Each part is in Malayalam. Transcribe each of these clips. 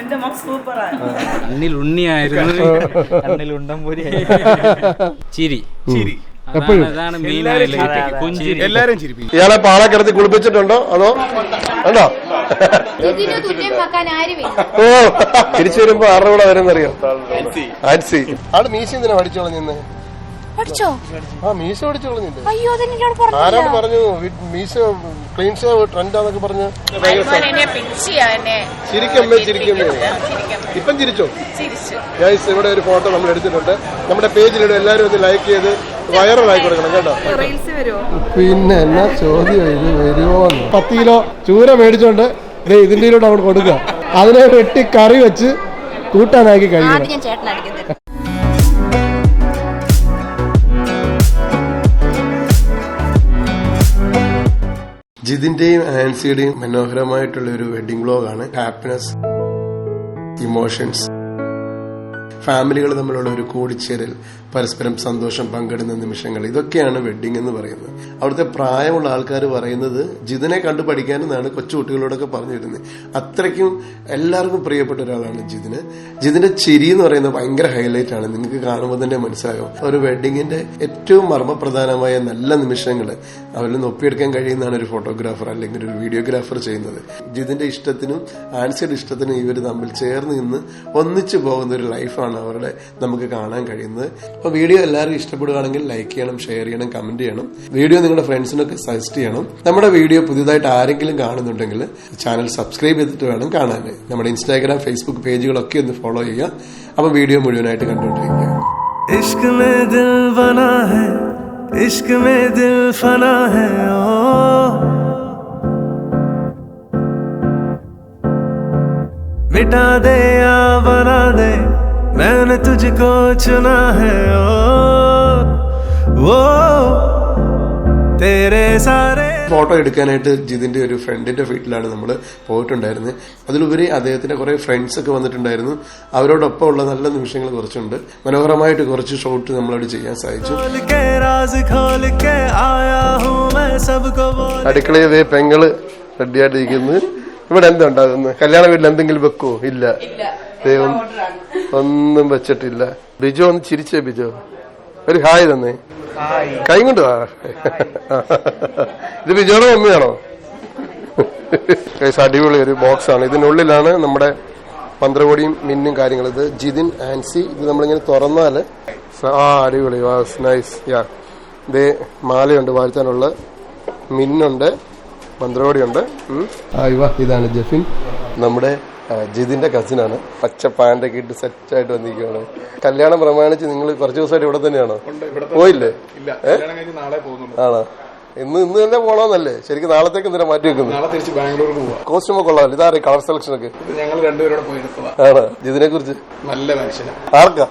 എന്റെ മോൻ സൂപ്പറാണ് കണ്ണിൽ ഉണ്ണിയായിരുന്നു. കണ്ണിൽ ഉണ്ടംപൊരി ചിരി. ചിരി. മെയിൻ എല്ലാരും ഇയാളെ പാളെ കിടത്തി കുളിപ്പിച്ചിട്ടുണ്ടോ? അതോ? ഉണ്ടോ? ഓ. തിരിച്ചു വരുമ്പോ ആരുടെ കൂടെ വരുന്നറിയോ? ആൻസി ആൾ മീശ എന്തിനാ പഠിച്ചോളാം കളഞ്ഞിന്ന് പഠിച്ചോ? ആ മീശ പഠിച്ചു കളഞ്ഞില്ലേ അയ്യോ അതെനിക്കോട് പറഞ്ഞു ആരാണ് പറഞ്ഞു? മീശ ക്ലീൻ ഷേവ് ട്രെൻഡാന്നൊക്കെ പറഞ്ഞ്. എന്നെ പിടിച്ചിയാ എന്നെ. ചിരിക്കമ്മേ ചിരിക്കമ്മേ ഇപ്പം ചിരിച്ചോ? ഗൈസ് ഇവിടെ ഒരു ഫോട്ടോ നമ്മൾ എടുത്തിട്ടുണ്ട്. നമ്മുടെ പേജിലിടും. എല്ലാവരും ഒന്ന് ലൈക്ക് ചെയ്ത് വൈറലായി കൊടുക്കണം കേട്ടോ. പിന്നെ എന്നാ ചോദ്യം ഇത് വരുമോ പത്ത് കിലോ ചൂര മേടിച്ചോണ്ട് കൂടെ അവിടെ കൊടുക്കുക. അതിനെ വെട്ടി കറി വെച്ച് കൂട്ടാനാക്കി കഴിക്കണം. ജിതിന്റെയും ആൻസിയുടെയും മനോഹരമായിട്ടുള്ള ഒരു വെഡിങ് വ്ലോഗാണ് ഹാപ്പിനെസ് ഇമോഷൻസ് ഫാമിലികൾ തമ്മിലുള്ള ഒരു കൂടിച്ചേരൽ. പരസ്പരം സന്തോഷം പങ്കിടുന്ന നിമിഷങ്ങൾ. ഇതൊക്കെയാണ് വെഡിങ് എന്ന് പറയുന്നത്. അവിടുത്തെ പ്രായമുള്ള ആൾക്കാർ പറയുന്നത് ജിതിനെ കണ്ടു പഠിക്കാനെന്നാണ് കൊച്ചുകുട്ടികളോടൊക്കെ പറഞ്ഞു വരുന്നത്. അത്രയ്ക്കും എല്ലാവർക്കും പ്രിയപ്പെട്ട ഒരാളാണ് ജിതിന്. ജിതിന്റെ ചിരി എന്ന് പറയുന്നത് ഭയങ്കര ഹൈലൈറ്റ് ആണ്. നിങ്ങൾക്ക് കാണുമ്പോൾ തന്നെ മനസ്സിലാകും. ഒരു വെഡിങ്ങിന്റെ ഏറ്റവും മർമ്മപ്രധാനമായ നല്ല നിമിഷങ്ങൾ അവരിൽ ഒപ്പിയെടുക്കാൻ കഴിയുന്നതാണ് ഒരു ഫോട്ടോഗ്രാഫർ അല്ലെങ്കിൽ ഒരു വീഡിയോഗ്രാഫർ ചെയ്യുന്നത്. ജിതിന്റെ ഇഷ്ടത്തിനും ആൻസിയുടെ ഇഷ്ടത്തിനും ഇവർ തമ്മിൽ ചേർന്ന് നിന്ന് ഒന്നിച്ചു പോകുന്ന ഒരു ലൈഫാണ് അവരുടെ നമുക്ക് കാണാൻ കഴിയുന്നത്. അപ്പൊ വീഡിയോ എല്ലാവർക്കും ഇഷ്ടപ്പെടുകയാണെങ്കിൽ ലൈക്ക് ചെയ്യണം ഷെയർ ചെയ്യണം കമന്റ് ചെയ്യണം വീഡിയോ നിങ്ങളുടെ ഫ്രണ്ട്സിനൊക്കെ സജസ്റ്റ് ചെയ്യണം നമ്മുടെ വീഡിയോ പുതിയതായിട്ട് ആരെങ്കിലും കാണുന്നുണ്ടെങ്കിൽ ചാനൽ സബ്സ്ക്രൈബ് ചെയ്തിട്ട് വേണം കാണാൻ നമ്മുടെ ഇൻസ്റ്റാഗ്രാം ഫേസ്ബുക്ക് പേജുകളൊക്കെ ഒന്ന് ഫോളോ ചെയ്യുക അപ്പൊ വീഡിയോ മുഴുവനായിട്ട് കണ്ടുകൊണ്ടിരിക്കുക इश्क में दिल बना है इश्क में दिल फना है ओ मिटा दे या बना दे मैंने तुझको चुना है ओ वो तेरे सारे ഫോട്ടോ എടുക്കാനായിട്ട് ജിതിന്റെ ഒരു ഫ്രണ്ടിന്റെ വീട്ടിലാണ് നമ്മൾ പോയിട്ടുണ്ടായിരുന്നത് അതിലുപരി അദ്ദേഹത്തിന്റെ കുറെ ഫ്രണ്ട്സ് ഒക്കെ വന്നിട്ടുണ്ടായിരുന്നു അവരോടൊപ്പം ഉള്ള നല്ല നിമിഷങ്ങൾ കുറച്ചുണ്ട് മനോഹരമായിട്ട് കുറച്ച് ഷോട്ട് നമ്മളവിടെ ചെയ്യാൻ സാധിച്ചു खोल के राज खोल के आया हूँ मैं सबको बोल അടുക്കളയിൽ ദേ പെങ്ങള് റെഡിയായിട്ടിരിക്കുന്നു ഇവിടെ എന്താ ഉണ്ടാകുന്നത് കല്യാണ വീട്ടിൽ എന്തെങ്കിലും വെക്കുവോ ഇല്ല ദേ ഒന്നും വെച്ചിട്ടില്ല. ബിജു ഒന്ന് ചിരിച്ചേ ബിജു. ഒരു ഹായ് തന്നെ. കൈ കൊണ്ട് വാ. ഇത് ബിജുവാണോ മമ്മിയാണോ Guys, അടിപൊളി ഒരു ബോക്സ് ആണ് ഇതിനുള്ളിലാണ് നമ്മുടെ പന്ത്രകോടിയും മിന്നും കാര്യങ്ങൾ. ഇത് ജിതിൻ ആൻസി ഇത് നമ്മളിങ്ങനെ തുറന്നാൽ. ആ അടിപൊളി. വാസ് നൈസ് യാ ഇത് മാലയുണ്ട് വാഴ്ത്താനുള്ള മിന്നുണ്ട് പന്ത്രകോടിയുണ്ട് ഇതാണ് ജഫിൻ. നമ്മുടെ ജിതിന്റെ കസിനാണ് പച്ച പാന്റൊക്കെ ഇട്ട് സെറ്റ് ആയിട്ട് വന്നിരിക്കുകയാണ് കല്യാണം പ്രമാണിച്ച് നിങ്ങൾ കുറച്ച് ദിവസമായിട്ട് ഇവിടെ തന്നെയാണോ? പോയില്ലേ? ആണോ? ഇന്ന് ഇന്ന് തന്നെ പോണോന്നല്ലേ? ശരിക്കും നാളത്തേക്ക് എന്തിനാ മാറ്റി വെക്കുന്നു കോസ്റ്റ്യൂം ഒക്കെ കൊള്ളാമല്ലോ ഇതാ കളർ സെലക്ഷൻ ഒക്കെ? ഞങ്ങൾ രണ്ടുപേരോടെ പോയി ആണ്? ജിതിനെ കുറിച്ച്? നല്ല മനുഷ്യനാ. ആർക്കാ?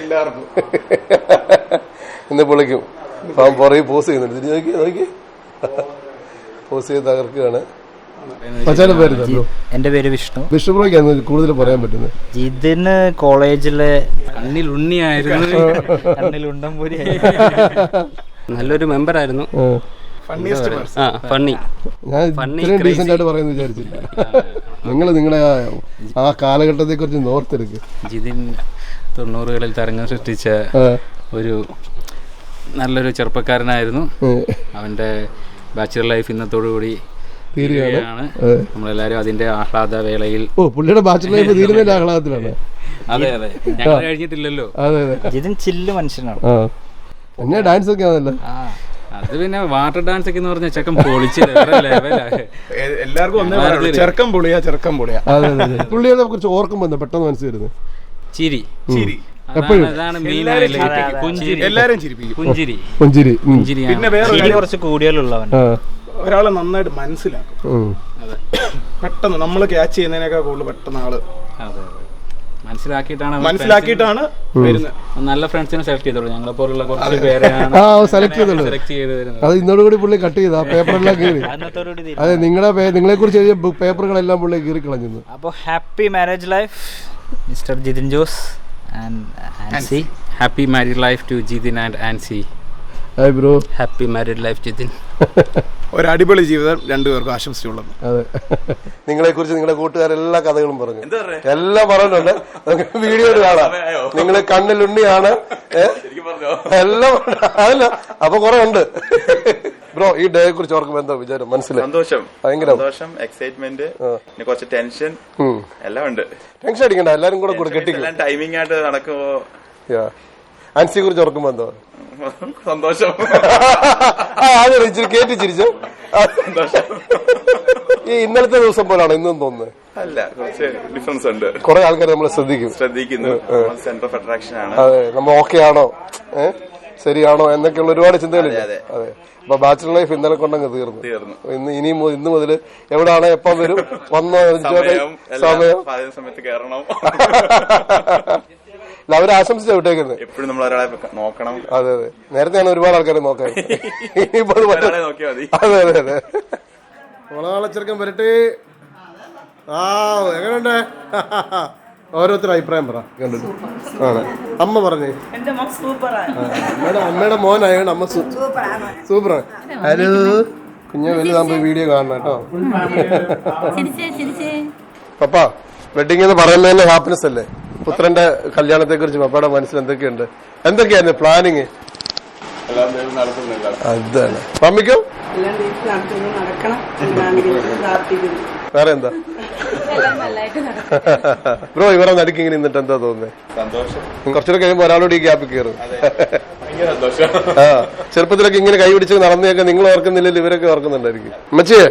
എല്ലാവർക്കും. ഇന്ന് പൊളിക്കും പുറകെ പോസ് ചെയ്യുന്നുണ്ട്. നോക്കി പോസ് ചെയ്ത് തകർക്കുകയാണ്. മച്ചാന്റെ പേര് എന്റെ പേര് വിഷ്ണു. വിഷ്ണു വിഷ്ണുപ്രോയ്ക്കാണ് കൂടുതൽ പറയാൻ പറ്റുന്നത്? ജിതിന് കോളേജിലെ കണ്ണിൽ ഉണ്ണിയായിരുന്നു കണ്ണിൽ ഉണ്ടംപൊരി നല്ലൊരു മെമ്പറായിരുന്നു. ആയിരുന്നു പേഴ്സൺ ഫണ്ണി. ഞാൻ. ആയിട്ട് വിചാരിച്ചില്ല. നിങ്ങൾ നിങ്ങളുടെ ആ- ആ കാലഘട്ടത്തെ കുറിച്ച് നോർത്തെടുക്ക്. ജിതിൻ തൊണ്ണൂറുകളിൽ തരംഗം സൃഷ്ടിച്ച ഒരു നല്ലൊരു ചെറുപ്പക്കാരനായിരുന്നു. അവന്റെ ബാച്ചിലർ ലൈഫ് ഇന്നത്തോടുകൂടി തീരുകയാണ്. നമ്മളെല്ലാരും അതിന്റെ ആഹ്ലാദ വേളയിൽ ഓ പുള്ളിയുടെ ബാച്ചിലർ ലൈഫ് തീരുന്നതിന്റെ ആഹ്ലാദത്തിലാണ്. അതെ അതെ. ഞങ്ങൾ കഴിഞ്ഞിട്ടില്ലല്ലോ. അതെ അതെ. ജിതിൻ ചില്ല് മനുഷ്യനാണ്. ആ. എന്നെ ഡാൻസ് ഒക്കെ ആണല്ലോ. അത് പിന്നെ വാട്ടർ ഡാൻസ് ഒക്കെ എന്ന് പറഞ്ഞ ചെക്കൻ പൊളിച്ച് എല്ലാവർക്കും ഒന്നേ ചെറുക്കം പൊളിയാ ചെറുക്കം പൊളിയാ. അതെ അതെ പുള്ളിയെ കുറിച്ച് ഓർക്കുമ്പോ എന്താ പെട്ടെന്ന് മനസ്സിൽ വരുന്നത് ചിരി. എല്ലാരും ചിരിപ്പിക്കും. പുഞ്ചിരി പുഞ്ചിരി. പിന്നെ വേറെ കുറച്ച് കൂടിയാലുള്ളവൻ. ഒരാളെ നന്നായിട്ട് മനസ്സിലാക്കും. അതെ. പെട്ടെന്ന് നമ്മൾ ക്യാച്ച് ചെയ്യുന്നതിനേക്കാൾ കൂടുതൽ പെട്ടെന്ന് ആൾ അതെ മനസ്സിലാക്കിയിട്ടാണ് മനസ്സിലാക്കിയിട്ടാണ് വരുന്നത്. നല്ല ഫ്രണ്ട്സിനെ സെലക്ട് ചെയ്തോളൂ. ഞങ്ങളെ പോലുള്ള കുറച്ച് പേരെയാണ് സെലക്ട് സെലക്ട് ചെയ്ത് പുള്ളി കട്ട് ചെയ്ത് ആ പേപ്പറെല്ലാം കീറി. അതെ നിങ്ങളെ കുറിച്ച് എഴുതിയ പേപ്പറുകളെല്ലാം പുള്ളി കീറി കളഞ്ഞു അപ്പോൾ happy marriage life mister Jithin Jose and Ancy happy married life to Jithin and Ancy hi bro happy married life Jithin ഒരു അടിപൊളി ജീവിതം രണ്ടുപേർക്കും ആശംസിച്ചുള്ളത് അതെ. നിങ്ങളെ കുറിച്ച് നിങ്ങളുടെ കൂട്ടുകാരെല്ലാ കഥകളും പറഞ്ഞു. എല്ലാം പറഞ്ഞിട്ടുണ്ട്. വീഡിയോ വീഡിയോയിൽ കാണാം. നിങ്ങൾ കണ്ണിലുണ്ണിയാണ്? എല്ലാം അതല്ല അപ്പൊ കുറെ ഉണ്ട്. ബ്രോ ഈ ഡേയെ കുറിച്ച് ഓർക്കുമ്പോ എന്താ വിചാരം? മനസ്സിലായി? സന്തോഷം. ഭയങ്കര. സന്തോഷം എക്സൈറ്റ്മെന്റ് പിന്നെ കുറച്ച് ടെൻഷൻ എല്ലാം ഉണ്ട്. ടെൻഷൻ അടിക്കണ്ട എല്ലാരും കൂടെ കൂടെ കെട്ടിക്കും. എല്ലാം ടൈമിംഗ് ആയിട്ട് നടക്കുമ്പോ ആൻസിയെ കുറിച്ച് ഓർക്കുമ്പോ എന്തോ? സന്തോഷം. അതെ കേട്ടി ചിരിച്ചു. ഈ ഇന്നലത്തെ ദിവസം പോലാണ് ഇന്നും തോന്നുന്നത്. അല്ല കുറച്ച് ഡിഫറൻസ് ഉണ്ട്. കുറെ ആൾക്കാർ നമ്മൾ ശ്രദ്ധിക്കും. ശ്രദ്ധിക്കുന്നു. സെന്റർ ഓഫ് അട്രാക്ഷൻ ആണ്. അതെ നമ്മ ഓക്കെ ആണോ? ശരിയാണോ? എന്നൊക്കെയുള്ള ഒരുപാട് ചിന്തകളില്ല അതെ, അപ്പൊ ബാച്ചിലർ ലൈഫ് ഇന്നലെ കൊണ്ടങ്ങ് തീർന്നു. തീർന്നു. ഇന്ന് ഇനി മു- ഇന്ന് മുതൽ എവിടാണ് എപ്പം വരും വന്നോ. സമയം സമയത്ത് കയറണം. അല്ല, അവർ ആശംസിച്ച വിട്ടേക്കരുത് എപ്പോഴും നമ്മൾ ഒരാളെ നോക്കണം. അതെ അതെ. നേരത്തെ ആണ് ഒരുപാട് ആൾക്കാരെ നോക്കാൻ. അത് അതെ അതെ അതെ. ചെറുക്കൻ വരട്ടെ. ആ എങ്ങനെയുണ്ട്? ഓരോരുത്തരും അഭിപ്രായം പറ. ആണ് അമ്മ പറഞ്ഞേ. അമ്മയുടെ അമ്മയുടെ മോനായോണ്ട് അമ്മ സൂപ്പറാണ്. ഹലോ. കുഞ്ഞു വലുതാകുമ്പോ വീഡിയോ കാണണം കേട്ടോ. പപ്പാ വെഡിങ് എന്ന് പറയുന്നത് ഹാപ്പിനെസ് അല്ലേ? പുത്രന്റെ കല്യാണത്തെ കുറിച്ച് പപ്പയുടെ മനസ്സിൽ എന്തൊക്കെയുണ്ട്? എന്തൊക്കെയായിരുന്നു പ്ലാനിങ് അതാണ്. പമ്മിക്കോ എല്ലാം വീട്ടിൽ നടക്കണം എന്നാണ് പ്രാർത്ഥിക്കുന്നു വേറെ എന്താ ബ്രോ ഇവരെ നടുക്ക് ഇങ്ങനെ നിന്നിട്ട് എന്താ തോന്നുന്നത് സന്തോഷം. കുറച്ചുകൂടെ കഴിയുമ്പോ ഒരാളോട് ഈ ഗ്യാപ്പ് കയറും സന്തോഷം. ചെറുപ്പത്തിലൊക്കെ ഇങ്ങനെ കൈ പിടിച്ച് നടന്നൊക്കെ നിങ്ങൾ ഓർക്കുന്നില്ലല്ലോ ഇവരൊക്കെ ഓർക്കുന്നുണ്ടായിരിക്കും. മച്ചിയെ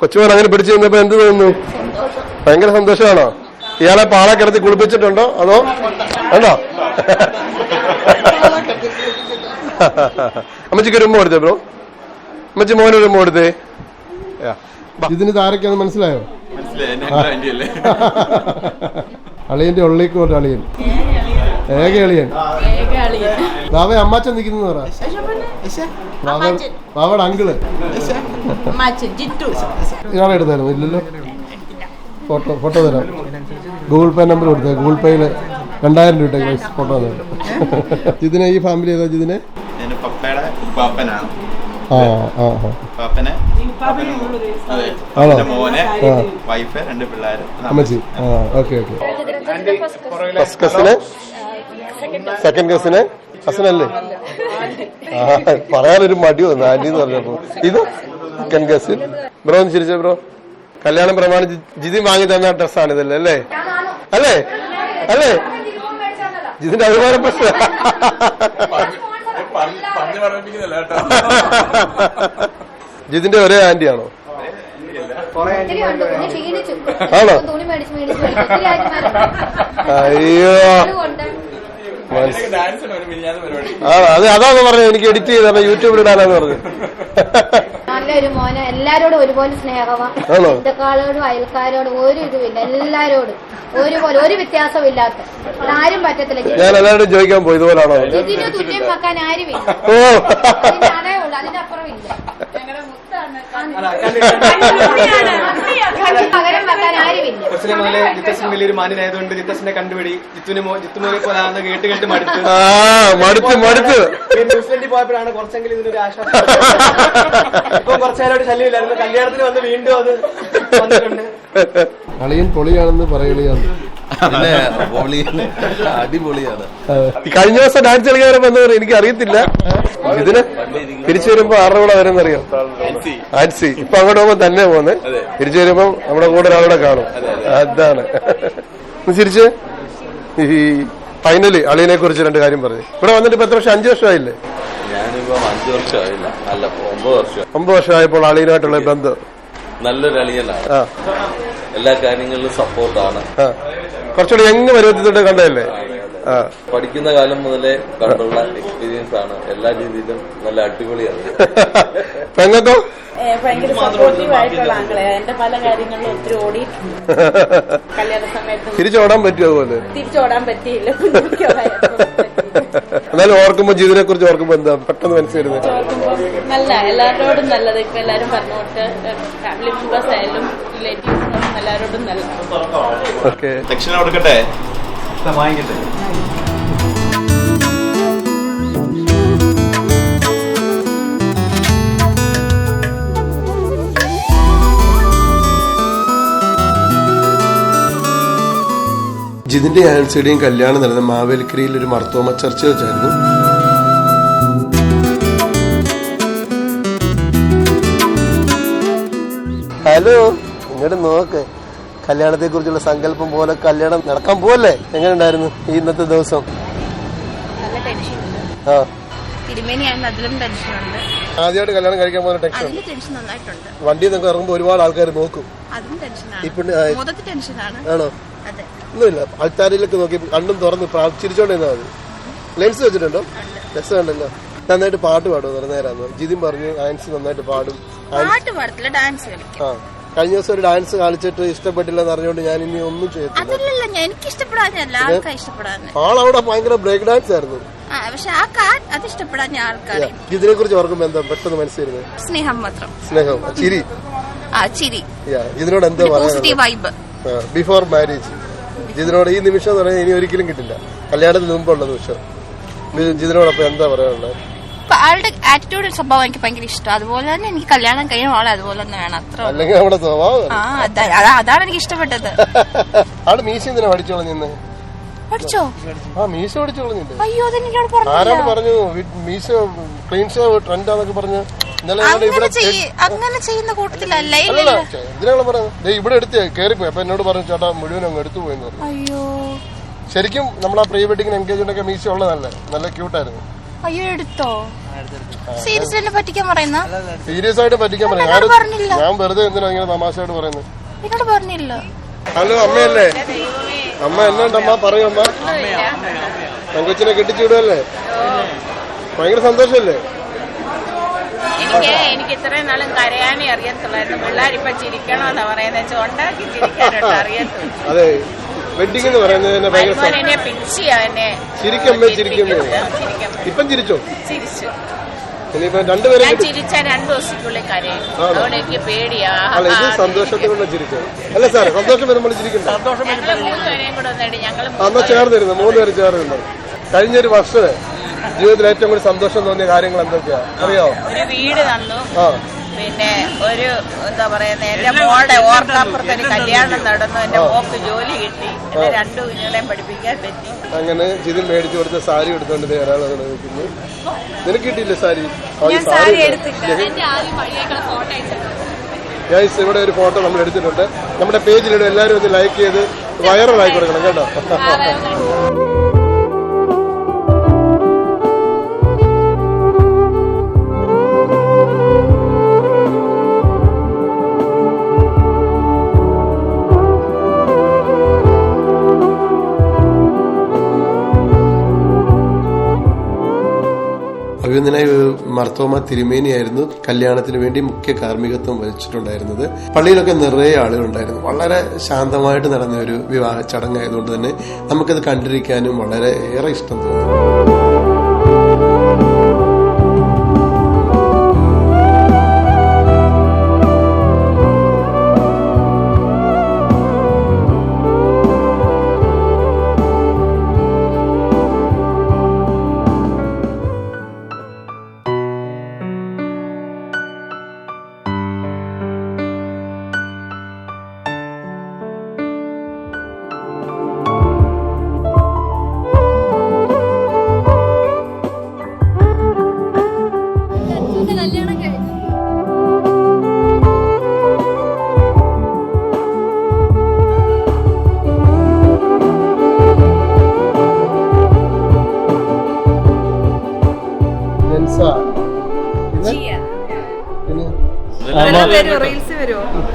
കൊച്ചുമോൻ അങ്ങനെ പിടിച്ചു നിന്നപ്പോ എന്ത് തോന്നുന്നു? ഭയങ്കര സന്തോഷമാണോ? ഇയാളെ പാളെ കിടത്തി കുളിപ്പിച്ചിട്ടുണ്ടോ? അതോ? ഉണ്ടോ? അമ്മച്ചിക്ക് ഒരു ഉമ്മ കൊടുത്തേ ബ്രോ. അമ്മച്ചി മോനൊരു ഉമ്മ കൊടുത്തേ. ഇതിന് താരക്കാന്ന് മനസ്സിലായോ? അളിയന്റെ ഉള്ളിക്കോട്ട് അളിയൻ. ഏക അളിയൻ. ബാബ അമ്മാച്ചൻ നിൽക്കുന്നു പറ. ബാബയുടെ അങ്കിൾ ഇയാളെ എടുത്തായിരുന്നു ഇല്ലല്ലോ. ഫോട്ടോ ഫോട്ടോ തരാം. ഗൂഗിൾ പേ നമ്പർ കൊടുത്തേ. ഗൂഗിൾ പേയിൽ രണ്ടായിരം രൂപ. ഫോട്ടോ തരാം ജിതിനെ ഈ ഫാമിലി ഏതാ ജിതിനെ? ഞാൻ പപ്പയുടെ ഉപ്പാപ്പനാണ്. ആ ആ ആ. പാപ്പനെ അതെ. ആണോ? മോനെ വൈഫ് രണ്ട് പിള്ളേര് അമ്മച്ചി. ആ okay okay. First cousin second cousin കസിനല്ലേ ആ പറയാനൊരു മടി വന്നു ആന്റി എന്ന് പറഞ്ഞപ്പോ. ഇത് സെക്കൻഡ് കസിൻ ബ്രോ ഒന്ന് ചിരിച്ചേ ബ്രോ? കല്യാണം പ്രമാണിച്ച് ജിതി വാങ്ങി തന്ന ഡ്രസ്സാണ് ഇതല്ലേ അല്ലേ? അല്ലേ? അല്ലേ? ജിതിന്റെ അഭിമാന പ്രശ്നം. ജിതിന്റെ ഒരേ ആന്റിയാണോ? ആണോ? അയ്യോ. അത് അതാന്ന് പറഞ്ഞു എനിക്ക് എഡിറ്റ് ചെയ്ത യൂട്യൂബിൽ ഇടാനാന്ന് പറഞ്ഞു. നല്ലൊരു മോനെ. എല്ലാരോടും ഒരുപോലെ സ്നേഹമാണ്? ബന്ധുക്കളോടും അയൽക്കാരോടും ഒരു ഇതുമില്ല എല്ലാരോടും ഒരുപോലെ ഒരു വ്യത്യാസവും ഇല്ലാത്ത ആരും പറ്റത്തില്ല. ഞാൻ എല്ലാവരോടും ചോദിക്കാൻ പോയി ഇതുപോലാണോ? ഇതിന് തുല്യം വെക്കാൻ ആരുമില്ല. അതേ ഉള്ളൂ അതിന്റെ അപ്പുറം ഇല്ല കൊച്ചിലെ മുതലേ ജിത്തസിന് വലിയൊരു മാന്യനായതുകൊണ്ട് ജിത്തസിനെ കണ്ടുപിടി. ജിത്തുവിന് മോ ജിത്തുമോനെ പോലെ ആണെന്ന് കേട്ട് കേട്ട് മടുത്ത്. ആ മടുത്ത് മടുത്ത്. ഈ ന്യൂസിലൻഡിൽ പോയപ്പോഴാണ് കുറച്ചെങ്കിലും ഇതിനൊരു ആശ്വാസം. ഇപ്പൊ കുറച്ചേരോട് ശല്യമില്ലായിരുന്നു. കല്യാണത്തിന് വന്ന് വീണ്ടും അത് വന്നിട്ടുണ്ട്. അളിയൻ പൊളിയാണെന്ന് പറയുകയാണ് പിന്നെ അടിപൊളിയാണ്. കഴിഞ്ഞ ദിവസം ഡാൻസ് കളിക്കാൻ വന്നവർ എനിക്ക് അറിയത്തില്ല. ഇതിന് തിരിച്ചു വരുമ്പോ ആരുടെ കൂടെ അറിയാം ആൻസി. ഇപ്പൊ അങ്ങോട്ട് പോകുമ്പോ തന്നെ പോന്നെ തിരിച്ചു വരുമ്പോ നമ്മുടെ കൂടെ ഒരാളെ കാണും. അതാണ്. തിരിച്ച് ചിരിച്ച്? ഈ ഫൈനലി അളിയനെ കുറിച്ച് രണ്ട് കാര്യം പറഞ്ഞു. ഇവിടെ വന്നിട്ട് ഇപ്പൊ എത്ര വർഷം? അഞ്ചു വർഷമായില്ലേ? ഞാനിപ്പോ അഞ്ചു വർഷമായില്ല. അല്ല ഒമ്പത് വർഷം. ഒമ്പത് വർഷമായപ്പോൾ അളിയനായിട്ടുള്ള ബന്ധം. നല്ലൊരു അളിയനാണ് എല്ലാ കാര്യങ്ങളിലും സപ്പോർട്ടാണ് കുറച്ചുകൂടി എങ്ങ് പരുവത്തിട്ട് കണ്ടതല്ലേ? പഠിക്കുന്ന കാലം മുതലേ കണ്ടുള്ള എക്സ്പീരിയൻസ് ആണ്. എല്ലാ രീതിയിലും നല്ല അടിപൊളിയാണ്. പെങ്ങത്തോ ഭയങ്കര സപ്പോർട്ടീവ് ആയിട്ടുള്ള ആംഗിളെ എന്റെ പല കാര്യങ്ങളിലും ഒത്തിരി ഓടി. കല്യാണ സമയത്ത് തിരിച്ചോടാൻ പറ്റുമോ അതുപോലെ? തിരിച്ചോടാൻ പറ്റിയില്ല. എന്നാലും ഓർക്കുമ്പോ ജീവിതത്തെ കുറിച്ച് ഓർക്കുമ്പോ എന്താ? പെട്ടെന്ന് മനസ്സിലായിരുന്നു നല്ല എല്ലാവരോടും നല്ലത്. ഇപ്പൊ എല്ലാരും പറഞ്ഞോട്ട് ഫാമിലി മെമ്പേഴ്സ് ആയാലും റിലേറ്റീവ്സ് എല്ലാവരോടും നല്ലത്. ഓക്കെ. ദക്ഷിണ കൊടുക്കട്ടെ? വാങ്ങിക്കട്ടെ ജിതിന്റെ ആൻസിയുടെയും കല്യാണം നടന്ന മാവേലിക്കരയിൽ ഒരു മർത്തോമ ചർച്ച വെച്ചായിരുന്നു. ഹലോ ഇങ്ങോട്ട് നോക്ക്. കല്യാണത്തെ കുറിച്ചുള്ള സങ്കല്പം പോലെ കല്യാണം നടക്കാൻ പോവല്ലേ? എങ്ങനെ ഉണ്ടായിരുന്നു ഈ ഇന്നത്തെ ദിവസം? ആ. തിരുമേനിയായിരുന്നു അതിലും ടെൻഷനുണ്ട് ആദ്യമായിട്ട് കല്യാണം കഴിക്കാൻ പോകുന്ന ടെൻഷൻ വണ്ടി നിങ്ങൾക്ക് ഇറങ്ങുമ്പോൾ ഒരുപാട് ആൾക്കാർ നോക്കും. അതും ടെൻഷനാണ് ടെൻഷനാണ് ആണോ. ഒന്നുമില്ല. ആൾക്കാരിലൊക്കെ നോക്കി കണ്ണും തുറന്ന് പ്രാർത്ഥിച്ചിരിച്ചോണ്ടിരുന്നാ മതി. ലെൻസ് വെച്ചിട്ടുണ്ടോ? രസമുണ്ടല്ലോ. നന്നായിട്ട് പാട്ട് പാടും ഒരു നേരം ജിതിൻ പറഞ്ഞു ഡാൻസ് നന്നായിട്ട് പാടും. പാട്ട് പാടത്തില്ല ഡാൻസ് കളിക്കും. ആ. കഴിഞ്ഞ ദിവസം ഒരു ഡാൻസ് കാണിച്ചിട്ട് ഇഷ്ടപ്പെട്ടില്ല എന്ന് അറിഞ്ഞുകൊണ്ട് ഞാൻ ഇനി ഒന്നും ഞാൻ എനിക്ക് ഇഷ്ടപ്പെടാനല്ല ആളവിടെ ഭയങ്കര ബ്രേക്ക് ഡാൻസ് ആയിരുന്നു. ആ പക്ഷെ ആ കാർ അത് ഇഷ്ടപ്പെടാൻ ഇതിനെ കുറിച്ച് ഓർക്കുമ്പോ എന്താ പെട്ടെന്ന് മനസ്സിലായിരുന്നു സ്നേഹം മാത്രം. സ്നേഹം ചിരി. ആ ചിരി. ഇതിനോട് എന്താ വൈബ് ബിഫോർ മാരേജ് ജിതിനോട് ഈ നിമിഷം എന്ന് പറഞ്ഞാൽ ഇനി ഒരിക്കലും കിട്ടില്ല. കല്യാണത്തിന് മുമ്പുള്ള നിമിഷം. ജിതിനോടൊപ്പം എന്താ പറയാനുള്ളത്? ആളുടെ ആറ്റിറ്റ്യൂഡ് സ്വഭാവം എനിക്ക് ഭയങ്കര ഇഷ്ടം. അതുപോലെ തന്നെ എനിക്ക് കല്യാണം കഴിയുന്ന ആളെ അതുപോലെ തന്നെ വേണം. അത്ര അല്ലെങ്കിൽ നമ്മുടെ സ്വഭാവം ആ അതാ- അതാ- അതാണ് എനിക്ക് ഇഷ്ടപ്പെട്ടത്. ആൾ മീശ എന്തിനാ പഠിച്ചോ? ആ മീശ അയ്യോ പറഞ്ഞു ആരാണ് പറഞ്ഞു വി- മീശ ക്ലീൻ ഷേവ് ട്രെൻഡാന്നൊക്കെ പറഞ്ഞ് ഇന്നലെ ഞങ്ങൾ ഇവിടെ അങ്ങനെ ചെയ്യ അങ്ങനെ ചെയ്യുന്ന കൂട്ടത്തിലല്ല. ഇല്ല അല്ലല്ല ഇല്ല. എന്തിനാണ് പറയുന്നത് ദേ ഇവിടെ എടുത്ത് കയറിപ്പോയി അപ്പൊ എന്നോട് പറഞ്ഞു ചേട്ടാ മുഴുവൻ അങ്ങ് എടുത്തു പോയെന്ന് പറഞ്ഞു. അയ്യോ. ശരിക്കും നമ്മളാ പ്രീ വെഡിങ്ങിന് എൻഗേജ്മെന്റ് ഒക്കെ മീശ ഉള്ളതല്ലേ? നല്ല ക്യൂട്ടായിരുന്നു അയ്യോ എടുത്തോ? സീരിയസ് എന്നെ പറ്റിക്കാൻ പറയുന്ന? സീരിയസ് ആയിട്ട് പറ്റിക്കാൻ പറഞ്ഞു ഞാൻ പറഞ്ഞില്ല. ഞാൻ വെറുതെ എന്തിനാ ഇങ്ങനെ തമാശയായിട്ട് പറയുന്നത് എന്നോട് പറഞ്ഞില്ല. ഹലോ അമ്മയല്ലേ? അമ്മ എന്നുണ്ടമ്മ അമ്മ പറയൂ അമ്മ. തങ്കച്ചിനെ കെട്ടിച്ചു വിടുവല്ലേ ഭയങ്കര സന്തോഷല്ലേ? എനിക്ക് എനിക്ക് ഇത്രയും നാളും കരയാനേ അറിയത്തുള്ളായിരുന്നു. പിള്ളേരിപ്പൊ ചിരിക്കണോന്നാ പറയുന്നത് ചോണ്ടാക്കി ചിരിക്കാനോട്ട് അറിയത്തുള്ളൂ. അതെ. വെഡിങ് എന്ന് പറയുന്നത് തന്നെ ഭയങ്കര മോൻ എന്നെ എന്നെ ചിരിക്കമ്മേ ചിരിക്കമ്മേ ഇപ്പം ചിരിച്ചോ? ചിരിച്ചു. ഇനിയിപ്പോ രണ്ടുപേരും അല്ല ഇത് അല്ല സാറേ സന്തോഷം വരുമ്പോൾ ചിരിക്കണ്ട. അന്ന് ചേർന്നിരുന്നു മൂന്ന് പേര് ചേർന്നിരുന്നു കഴിഞ്ഞൊരു വർഷം ജീവിതത്തിൽ ഏറ്റവും കൂടുതൽ സന്തോഷം തോന്നിയ കാര്യങ്ങൾ എന്തൊക്കെയാ? അറിയാവോ? ഒരു വീട് തന്നു. ആ. പിന്നെ ഒരു എന്താ പറയുന്നത് എന്റെ മോളുടെ ഓർക്കാപ്പുറത്ത് ഒരു കല്യാണം നടന്നു എന്റെ മോക്ക് ജോലി കിട്ടി എന്റെ രണ്ടു കുഞ്ഞുങ്ങളെയും പഠിപ്പിക്കാൻ പറ്റി. അങ്ങനെ ജിതിൻ മേടിച്ചു കൊടുത്ത സാരി എടുത്തോണ്ട് ഒരാൾ അങ്ങനെ നിനക്ക് കിട്ടിയില്ലേ സാരി? ഗൈസ് ഇവിടെ ഒരു ഫോട്ടോ നമ്മൾ എടുത്തിട്ടുണ്ട്. നമ്മുടെ പേജിലിടും. എല്ലാവരും ഒന്ന് ലൈക്ക് ചെയ്ത് വൈറൽ ആയി കൊടുക്കണം കേട്ടോ. അഭിനന്ദനായ മർത്തോമ തിരുമേനിയായിരുന്നു. കല്യാണത്തിന് വേണ്ടി മുഖ്യ കാർമ്മികത്വം വഹിച്ചിട്ടുണ്ടായിരുന്നത്. പള്ളിയിലൊക്കെ നിറയെ ആളുകളുണ്ടായിരുന്നു വളരെ ശാന്തമായിട്ട് നടന്ന ഒരു വിവാഹ ചടങ്ങായതുകൊണ്ട് തന്നെ നമുക്കത് കണ്ടിരിക്കാനും വളരെ ഏറെ ഇഷ്ടം തോന്നി.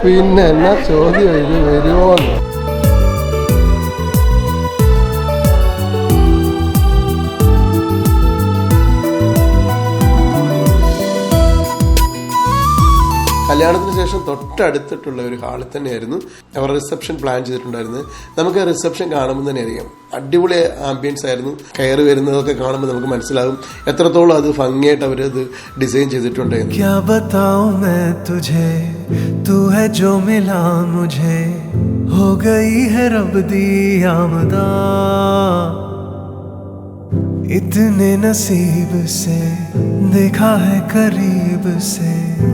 പിന്നെ എന്നാ ചോദ്യം ഇത് വരുമോന്ന് കല്യാണത്തിന് ശേഷം തൊട്ടടുത്തിട്ടുള്ള ഒരു ഹാളിൽ തന്നെയായിരുന്നു അവർ റിസപ്ഷൻ പ്ലാൻ ചെയ്തിട്ടുണ്ടായിരുന്നത് നമുക്ക് റിസപ്ഷൻ കാണുമ്പോൾ തന്നെ അറിയാം അടിപൊളി ആംബിയൻസ് ആയിരുന്നു കയറി വരുന്നതൊക്കെ കാണുമ്പോൾ നമുക്ക് മനസ്സിലാകും എത്രത്തോളം അത് ഭംഗിയായിട്ട് അവർ അത് ഡിസൈൻ ചെയ്തിട്ടുണ്ട് എന്ന് क्या बताऊं मैं तुझे तू है जो मिला मुझे हो गई है रब दी आमदा इतने नसीब से देखा है करीब से नूर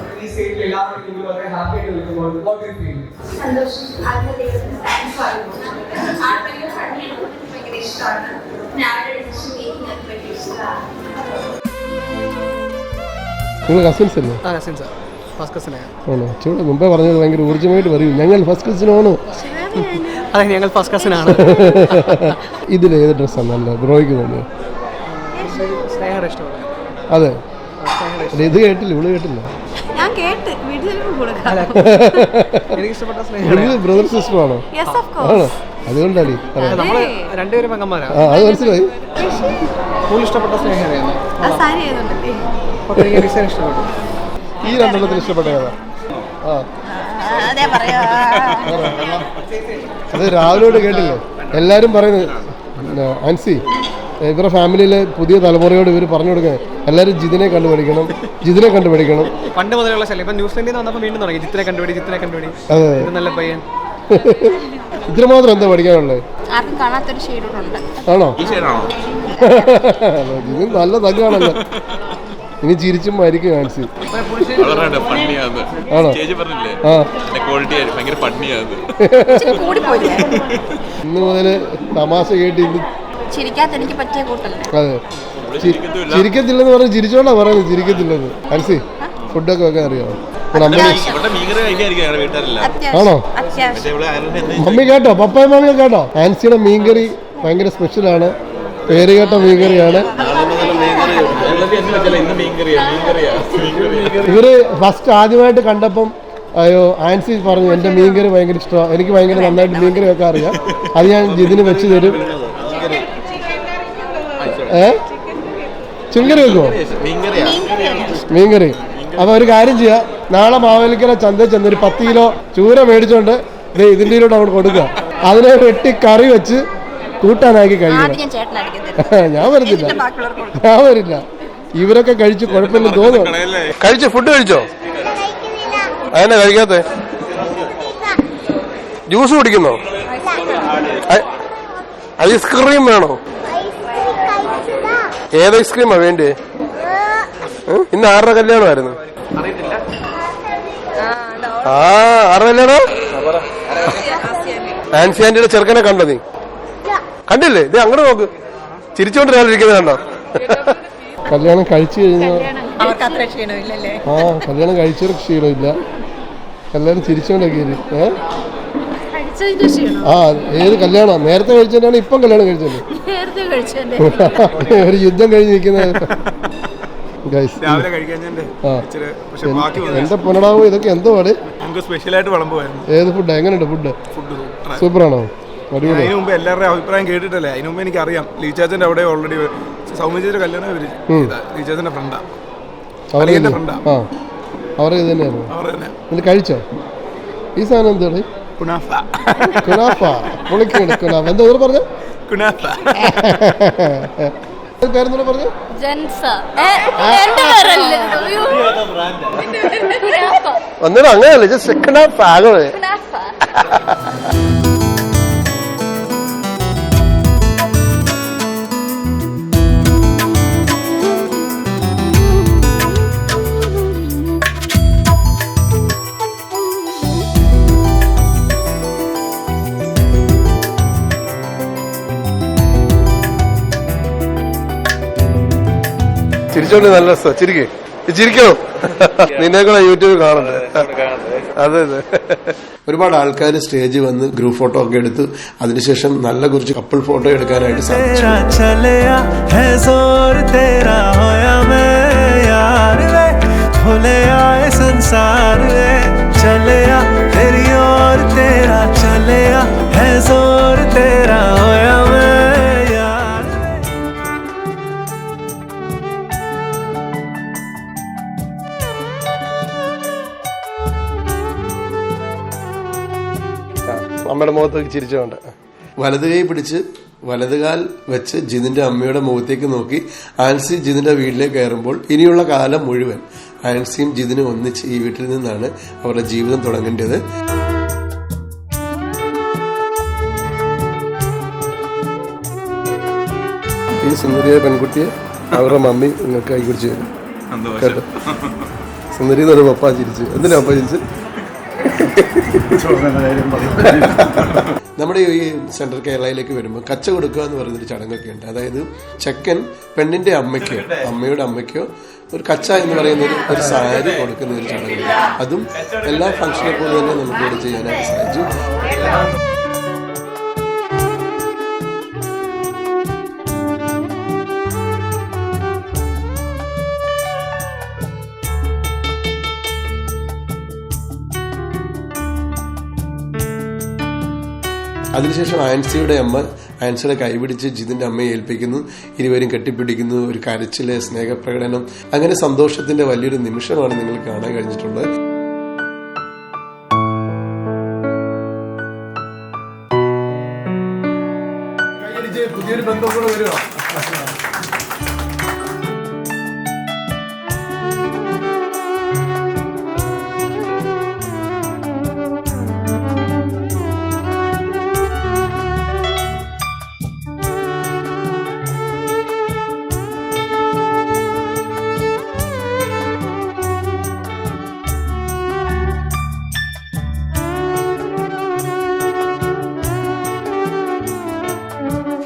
ഈ സ്റ്റേറ്റിൽ എല്ലാവർക്കും വളരെ ഹാപ്പി ആയിട്ട് നിൽക്കുമ്പോൾ വാട്ട് യു ഫീൽ? സന്തോഷം. ആദ്യ ദൈവത്തിന് താങ്ക്സ് പറയുന്നു. ആ ഭയങ്കര ഫണ്ണിയാണ് ഭയങ്കര ഇഷ്ടമാണ്. പിന്നെ ആരുടെ ഡിസിഷൻ മേക്കിംഗ് ഒക്കെ ഭയങ്കര ഇഷ്ടമാണ്? നിങ്ങൾ കസിൻസ് അല്ലേ? ആ കസിൻസാ ഫസ്റ്റ് കസിനാണ് ആണോ. ചൂട് മുമ്പേ പറഞ്ഞത് ഭയങ്കര ഊർജമായിട്ട് പറയും. ഞങ്ങൾ ഫസ്റ്റ് കസിനാണ് അതെ ഞങ്ങൾ ഫസ്റ്റ് കസിനാണ് ഇതിൽ ഏത് ഡ്രസ്സാണ് നല്ല ബ്രോയ്ക്ക് തോന്നിയത് അതെ. ഇത് കേട്ടില്ല ഇവൾ കേട്ടില്ല. ഞാൻ കേട്ട് വീട്ടിൽ കൊടുക്കാം. എനിക്ക് ഇഷ്ടപ്പെട്ട ബ്രദർ സിസ്റ്റർ ആണോ? യെസ് ഓഫ് ആണോ? കോഴ്സ് അതുകൊണ്ടാണ് നമ്മൾ രണ്ടുപേരും പെങ്ങന്മാരാ. ആ അത് മനസ്സിലായി. കൂടുതൽ ഇഷ്ടപ്പെട്ട സ്നേഹയാണ് ആ സാരി ആയതുകൊണ്ടല്ലേ അപ്പൊ എനിക്ക് ഡിസൈൻ ഇഷ്ടപ്പെട്ടു. ഈ രണ്ടെണ്ണത്തിൽ ഇഷ്ടപ്പെട്ട ഏതാ? ആ. അതെ പറയാ. അത് രാവിലെ കേട്ടില്ലേ? എല്ലാരും പറയുന്നത് പിന്നെ ആൻസി ഇവരുടെ ഫാമിലിയിലെ പുതിയ തലമുറയോട് ഇവർ പറഞ്ഞു കൊടുക്കുക എല്ലാവരും ജിതിനെ കണ്ടുപിടിക്കണം. ജിതിനെ കണ്ടുപിടിക്കണം. പണ്ട് മുതലുള്ള ശല്യം. ഇപ്പൊ ന്യൂസ് ടെൻഡിൽ വന്നപ്പോൾ വീണ്ടും തുടങ്ങി. കണ്ടുപിടി കണ്ടുപിടി. അതെ ഇത് നല്ല പയ്യൻ. ഇത്ര മാത്രം എന്താ പഠിക്കാനുള്ളത് ആർക്കും കാണാത്തൊരു ഷെയ്ഡുണ്ട് ആണോ? ഇത് നല്ല തഗ്ഗാണല്ലോ ഇനി ചിരിച്ചും മരിക്കും കാണിച്ച് ആണോ? ആ. ഇന്ന് മുതൽ തമാശ കേട്ട് ഇന്ന് ചിരിക്കാത്ത എനിക്ക് പറ്റിയ കൂട്ടല്ലേ? അതെ. ചിരിക്കത്തില്ലെന്ന് പറഞ്ഞ് ചിരിച്ചോണ്ടാ പറയുന്നത് ചിരിക്കത്തില്ലെന്ന്. ആൻസി ഫുഡൊക്കെ വെക്കാൻ അറിയാമോ ആണോ? മമ്മി കേട്ടോ പപ്പായ മമ്മിയെ കേട്ടോ? ആൻസിയുടെ മീൻകറി ഭയങ്കര സ്പെഷ്യലാണ്. പേര് കേട്ട മീൻകറിയാണ്. ഇവർ ഫസ്റ്റ് ആദ്യമായിട്ട് കണ്ടപ്പം അയ്യോ ആൻസി പറഞ്ഞു എന്റെ മീൻകറി ഭയങ്കര ഇഷ്ടമാണ് എനിക്ക് ഭയങ്കര നന്നായിട്ട് മീൻകറി വെക്കാൻ അറിയാം. അത് ഞാൻ ജിതിന് വെച്ച് തരും. ഏ? ചിങ്കറി വെക്കുമോ മീൻകറി. അപ്പൊ ഒരു കാര്യം ചെയ്യ. നാളെ മാവേലിക്കര ചന്തയിൽ ചെന്ന് ഒരു പത്ത് കിലോ ചൂര മേടിച്ചോണ്ട് ദേ ഇതിന്റെ കൂടെ അവിടെ കൊടുക്കുക. അതിനെ വെട്ടി കറി വെച്ച് കൂട്ടാനാക്കി കഴിക്കണം. ആദ്യം ഞാൻ വരത്തില്ല. ഞാൻ വരില്ല. ഇവരൊക്കെ കഴിച്ച് കുഴപ്പമില്ലെന്ന് തോന്നുന്നു. കഴിച്ചു ഫുഡ് കഴിച്ചോ? അതന്നെ കഴിക്കാത്ത? ജ്യൂസ് കുടിക്കുന്നോ? ഐസ്ക്രീം വേണോ? ഏത് ഐസ്ക്രീമാ വേണ്ടേ? ഇന്ന് ആരുടെ കല്യാണമായിരുന്നു? ആ ആരുടെ കല്യാണം? ആൻസി ആന്റിയുടെ ചെറുക്കനെ കണ്ടോ നീ? കണ്ടില്ലേ? ഇത് അങ്ങോട്ട് നോക്ക്. ചിരിച്ചോണ്ട് ഒരാളിരിക്കുന്നത് കണ്ടോ? കല്യാണം കഴിച്ചു കഴിഞ്ഞാൽ ആ കല്യാണം കഴിച്ചൊരു ക്ഷീണമില്ല. കല്യാണം ചിരിച്ചോണ്ടൊക്കെ ഇരി. ആ ഏത് കല്യാണം? നേരത്തെ കഴിച്ചതിനാണ് ഇപ്പം കല്യാണം കഴിച്ചത്. നേരത്തെ കഴിച്ചല്ലേ ഒരു യുദ്ധം കഴിഞ്ഞ് നിൽക്കുന്നത്. എന്റെ പുനടാവും ഇതൊക്കെ എന്തോ ആണ്. ഏത് ഫുഡ് എങ്ങനെയുണ്ട് ഫുഡ് സൂപ്പറാണോ? അതിനു അതിന് മുമ്പ് എല്ലാവരുടെയും അഭിപ്രായം കേട്ടിട്ടല്ലേ? അതിനു മുമ്പ് എനിക്ക് അറിയാം ലീചാച്ചന്റെ അവിടെ ഓൾറെഡി സൗമ്യജിയുടെ കല്യാണം ഇവർ ചെയ്തതാ. ഫ്രണ്ടാ അവർ ഫ്രണ്ടാ അവർ തന്നെയാണ് അവർ തന്നെ. എന്നിട്ട് കഴിച്ചോ? ഈ സാധനം എന്താണ്? കുനാഫ. കുനാഫ പൊളിക്കാണ് കുനാഫ. എന്താ ഇവർ പറഞ്ഞ? കുനാഫ. പേരെന്താ പറഞ്ഞ? ജൻസ. എന്റെ പേരല്ലേ. ഒന്നിനും അങ്ങനെയല്ല? ജസ്റ്റ് സെക്കൻഡ് ഹാഫ് ആകെ ചിരിച്ചോണ്ട് നല്ല രസം. ചിരിക്കേ. ചിരിക്കണോ നിന്നെ കൂടെ യൂട്യൂബിൽ കാണുന്നത് അതെ അതെ ഒരുപാട് ആൾക്കാർ സ്റ്റേജിൽ വന്ന് ഗ്രൂപ്പ് ഫോട്ടോ ഒക്കെ എടുത്ത് അതിനുശേഷം നല്ല കുറച്ച് കപ്പിൾ ഫോട്ടോ എടുക്കാനായിട്ട് സാധിച്ചു. അമ്മയുടെ മുഖത്തേക്ക് ചിരിച്ചുകൊണ്ട് വലത് കൈ പിടിച്ച് വലത് കാൽ വെച്ച് ജിതിന്റെ അമ്മയുടെ മുഖത്തേക്ക് നോക്കി ആൻസി ജിതിന്റെ വീട്ടിലേക്ക് കയറുമ്പോൾ ഇനിയുള്ള കാലം മുഴുവൻ ആൻസിയും ജിതിനും ഒന്നിച്ച് ഈ വീട്ടിൽ നിന്നാണ് അവരുടെ ജീവിതം തുടങ്ങേണ്ടത്. ഈ സുന്ദരിയായ പെൺകുട്ടിയെ അവരുടെ മമ്മി നിങ്ങൾക്ക് കൈകുടിച്ച് തരും. കേട്ടോ? സുന്ദരി എന്നൊരു പപ്പ ചിരിച്ചു. എന്തിനാ പപ്പ ചിരിച്ച്? നമ്മുടെ ഈ സെൻട്രൽ കേരളയിലേക്ക് വരുമ്പോൾ കച്ച കൊടുക്കുക എന്ന് പറയുന്നൊരു ചടങ്ങൊക്കെ ഉണ്ട് അതായത് ചെക്കൻ പെണ്ണിന്റെ അമ്മയ്ക്കോ അമ്മയുടെ അമ്മയ്ക്കോ ഒരു കച്ച എന്ന് പറയുന്ന ഒരു സാരി കൊടുക്കുന്ന ഒരു ചടങ്ങുണ്ട്. അതും എല്ലാ ഫംഗ്ഷനെ പോലെ തന്നെ നമുക്ക് ഇവിടെ ചെയ്യാനായിട്ട് സാധിച്ചു. അതിനുശേഷം ആൻസിയുടെ അമ്മ ആൻസിയുടെ കൈപിടിച്ച് ജിതിന്റെ അമ്മയെ ഏൽപ്പിക്കുന്നു. ഇരുവരും കെട്ടിപ്പിടിക്കുന്നു ഒരു കരച്ചിൽ സ്നേഹപ്രകടനം അങ്ങനെ സന്തോഷത്തിന്റെ വലിയൊരു നിമിഷമാണ് നിങ്ങൾ കാണാൻ കഴിഞ്ഞിട്ടുള്ളത്.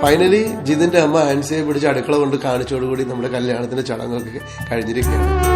ഫൈനലി ജിതിന്റെ അമ്മ ആൻസിയെ പിടിച്ച് അടുക്കള കൊണ്ട് കാണിച്ചോടുകൂടി നമ്മുടെ കല്യാണത്തിന്റെ ചടങ്ങൊക്കെ കഴിഞ്ഞിരിക്കുകയാണ്.